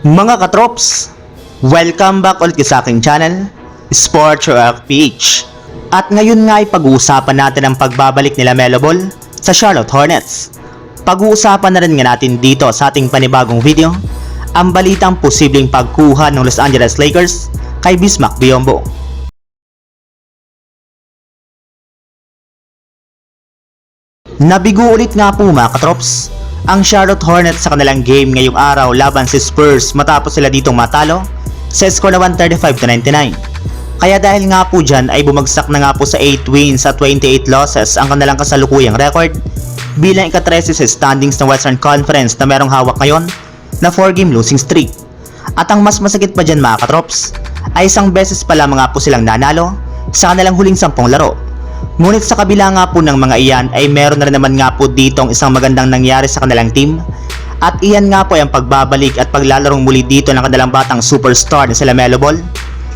Mga katrops, welcome back ulit sa aking channel, Sports Rock PH. At ngayon nga ay pag-uusapan natin ang pagbabalik nila Melo Ball sa Charlotte Hornets. Pag-uusapan na rin nga natin dito sa ating panibagong video, ang balitang posibleng pagkuha ng Los Angeles Lakers kay Bismack Biyombo. Nabigo ulit nga po mga katrops ang Charlotte Hornets sa kanilang game ngayong araw laban si Spurs matapos sila ditong matalo sa score na 135 to 99. Kaya dahil nga po dyan ay bumagsak na nga po sa 8 wins at 28 losses ang kanilang kasalukuyang record bilang ika-13 sa standings ng Western Conference na merong hawak ngayon na 4 game losing streak. At ang mas masakit pa dyan mga katrops ay isang beses pa lamang nga po silang nanalo sa kanilang huling 10 laro Ngunit sa kabila nga po ng mga iyan ay meron na rin naman nga po ditong isang magandang nangyari sa kanilang team at iyan nga po ay ang pagbabalik at paglalarong muli dito ng kanilang batang superstar na sila Melo Ball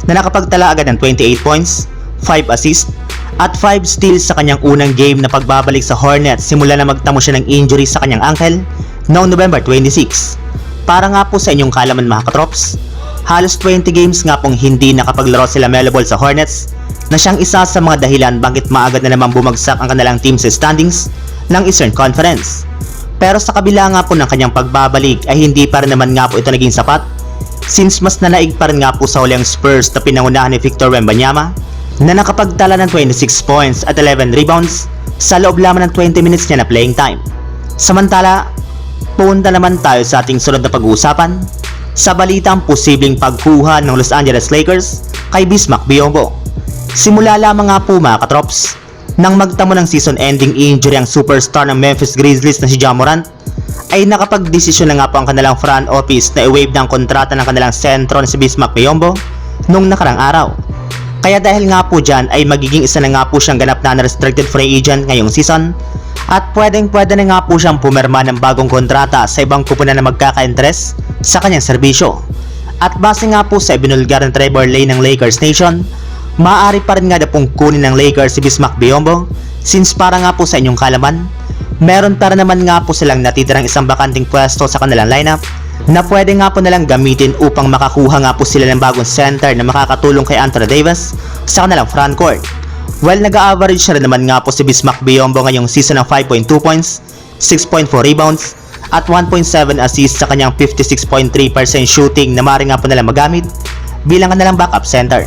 na nakapagtala agad ng 28 points, 5 assists at 5 steals sa kanyang unang game na pagbabalik sa Hornets simula na magtamo siya ng injury sa kanyang ankle noong November 26. Para nga po sa inyong kalaman mga katrops, halos 20 games nga pong hindi nakapaglaro sila Melo Ball sa Hornets na siyang isa sa mga dahilan bakit maagad na naman bumagsak ang kanilang team sa standings ng Eastern Conference. Pero sa kabila nga po ng kanyang pagbabalik ay hindi pa rin naman nga po ito naging sapat since mas nanaig pa rin nga po sa huling Spurs na pinangunahan ni Victor Wembanyama na nakapagtala ng 26 points at 11 rebounds sa loob lamang ng 20 minutes niya na playing time. Samantala, punta naman tayo sa ating sunod na pag-uusapan sa balitang posibleng pagkuha ng Los Angeles Lakers kay Bismack Biyombo. Simula lamang nga po mga katrops, nang magtamo ng season-ending injury ang superstar ng Memphis Grizzlies na si Ja Morant, ay nakapag-desisyon na nga po ang kanilang front office na i-waive ng kontrata ng kanilang sentro na si Bismack Biyombo nung nakarang araw. Kaya dahil nga po dyan ay magiging isa na nga po siyang ganap na unrestricted free agent ngayong season at pwedeng pwede na nga po siyang pumirma ng bagong kontrata sa ibang kupunan na magkaka-interest sa kanyang serbisyo. At base nga po sa ibinulgar ng Trevor Lane ng Lakers Nation, maaari pa rin nga na pong kunin ng Lakers si Bismack Biyombo since para nga po sa inyong kalaman, meron para naman nga po silang natitirang isang bakanting pwesto sa kanilang lineup na pwede nga po nalang gamitin upang makakuha nga po sila ng bagong center na makakatulong kay Anthony Davis sa kanilang frontcourt. Well, nag-average na naman nga po si Bismack Biyombo ngayong season ng 5.2 points, 6.4 rebounds, at 1.7 assists sa kanyang 56.3% shooting na maaari nga po nalang magamit bilang kanilang backup center.